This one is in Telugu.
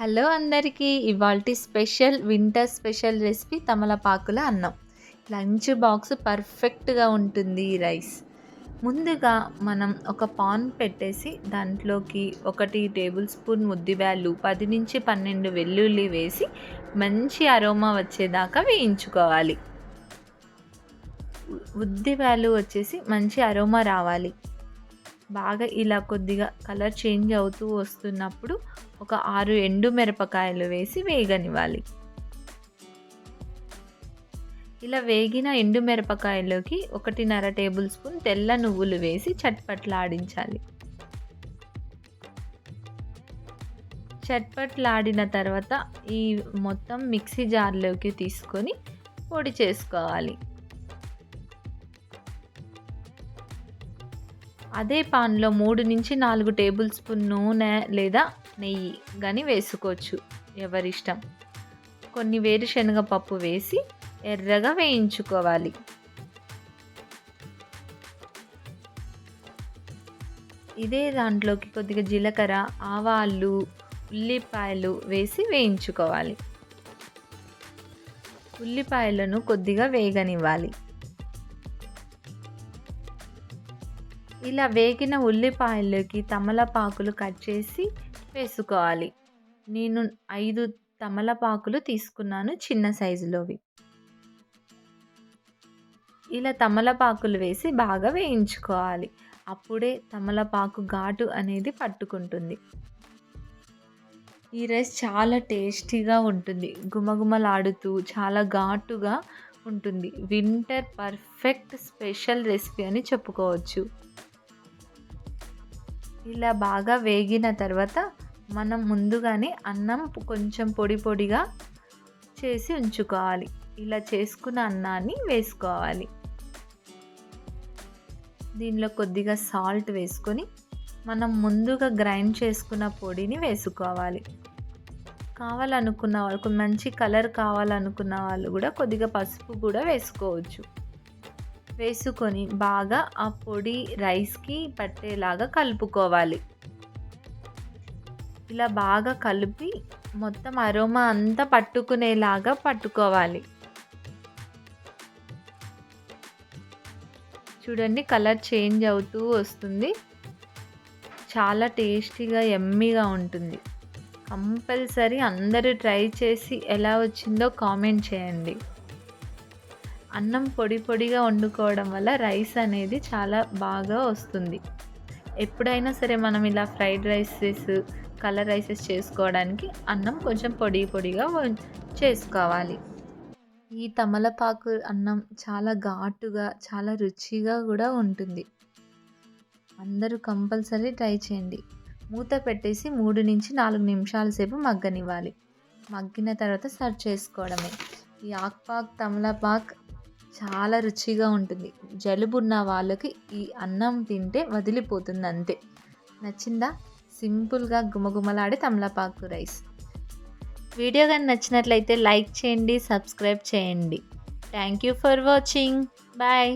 హలో అందరికీ ఇవాల్టి స్పెషల్ వింటర్ స్పెషల్ రెసిపీ తమలపాకుల అన్నం. లంచ్ బాక్స్ పర్ఫెక్ట్గా ఉంటుంది ఈ రైస్. ముందుగా మనం ఒక పాన్ పెట్టేసి దాంట్లోకి ఒకటి టేబుల్ స్పూన్ ముద్దిబ్యాలు పది నుంచి పన్నెండు వెల్లుల్లి వేసి మంచి అరోమా వచ్చేదాకా వేయించుకోవాలి. ఉద్దిబ్యాలు వచ్చేసి మంచి అరోమా రావాలి. బాగా ఇలా కొద్దిగా కలర్ చేంజ్ అవుతూ వస్తున్నప్పుడు ఒక ఆరు ఎండు మిరపకాయలు వేసి వేగనివ్వాలి. ఇలా వేగిన ఎండు మిరపకాయలోకి ఒకటిన్నర టేబుల్ స్పూన్ తెల్ల నువ్వులు వేసి చట్పట్లాడించాలి. చట్పట్లాడిన తర్వాత ఈ మొత్తం మిక్సీ జార్లోకి తీసుకొని పొడి చేసుకోవాలి. అదే పాన్లో మూడు నుంచి నాలుగు టేబుల్ స్పూన్ నూనె లేదా నెయ్యి కానీ వేసుకోవచ్చు ఎవరిష్టం. కొన్ని వేరుశనగ పప్పు వేసి ఎర్రగా వేయించుకోవాలి. ఇదే దాంట్లోకి కొద్దిగా జీలకర్ర ఆవాలు ఉల్లిపాయలు వేసి వేయించుకోవాలి. ఉల్లిపాయలను కొద్దిగా వేగనివ్వాలి. ఇలా వేగిన ఉల్లిపాయల్లోకి తమలపాకులు కట్ చేసి వేసుకోవాలి. నేను ఐదు తమలపాకులు తీసుకున్నాను చిన్న సైజులోవి. ఇలా తమలపాకులు వేసి బాగా వేయించుకోవాలి. అప్పుడే తమలపాకు ఘాటు అనేది పట్టుకుంటుంది. ఈ రైస్ చాలా టేస్టీగా ఉంటుంది. గుమగుమలాడుతూ చాలా ఘాటుగా ఉంటుంది. వింటర్ పర్ఫెక్ట్ స్పెషల్ రెసిపీ అని చెప్పుకోవచ్చు. ఇలా బాగా వేగిన తర్వాత మనం ముందుగానే అన్నం కొంచెం పొడి పొడిగా చేసి ఉంచుకోవాలి. ఇలా చేసుకున్న అన్నాన్ని వేసుకోవాలి. దీనిలో కొద్దిగా సాల్ట్ వేసుకొని మనం ముందుగా గ్రైండ్ చేసుకున్న పొడిని వేసుకోవాలి. కావాలనుకున్న వాళ్ళకు మంచి కలర్ కావాలనుకున్న వాళ్ళు కూడా కొద్దిగా పసుపు కూడా వేసుకోవచ్చు. వేసుకొని బాగా ఆ పొడి రైస్కి పట్టేలాగా కలుపుకోవాలి. ఇలా బాగా కలిపి మొత్తం అరోమా అంతా పట్టుకునేలాగా పట్టుకోవాలి. చూడండి కలర్ చేంజ్ అవుతూ వస్తుంది. చాలా టేస్టీగా ఎమ్మీగా ఉంటుంది. కంపల్సరీ అందరూ ట్రై చేసి ఎలా వచ్చిందో కామెంట్ చేయండి. అన్నం పొడి పొడిగా వండుకోవడం వల్ల రైస్ అనేది చాలా బాగా వస్తుంది. ఎప్పుడైనా సరే మనం ఇలా ఫ్రైడ్ రైసెస్ కలర్ రైసెస్ చేసుకోవడానికి అన్నం కొంచెం పొడి పొడిగా చేసుకోవాలి. ఈ తమలపాకు అన్నం చాలా ఘాటుగా చాలా రుచిగా కూడా ఉంటుంది. అందరూ కంపల్సరీ ట్రై చేయండి. మూత పెట్టేసి మూడు నుంచి నాలుగు నిమిషాల సేపు మగ్గనివ్వాలి. మగ్గిన తర్వాత సర్వ్ చేసుకోవడమే. ఈ ఆక్పాక్ తమలపాక్ చాలా రుచిగా ఉంటుంది. జలుబు ఉన్న వాళ్ళకి ఈ అన్నం తింటే వదిలిపోతుంది అంతే నచ్చిందా? సింపుల్గా గుమగుమలాడే తమలపాకు రైస్. వీడియో కానీ నచ్చినట్లయితే లైక్ చేయండి సబ్స్క్రైబ్ చేయండి. Thank you for watching. Bye.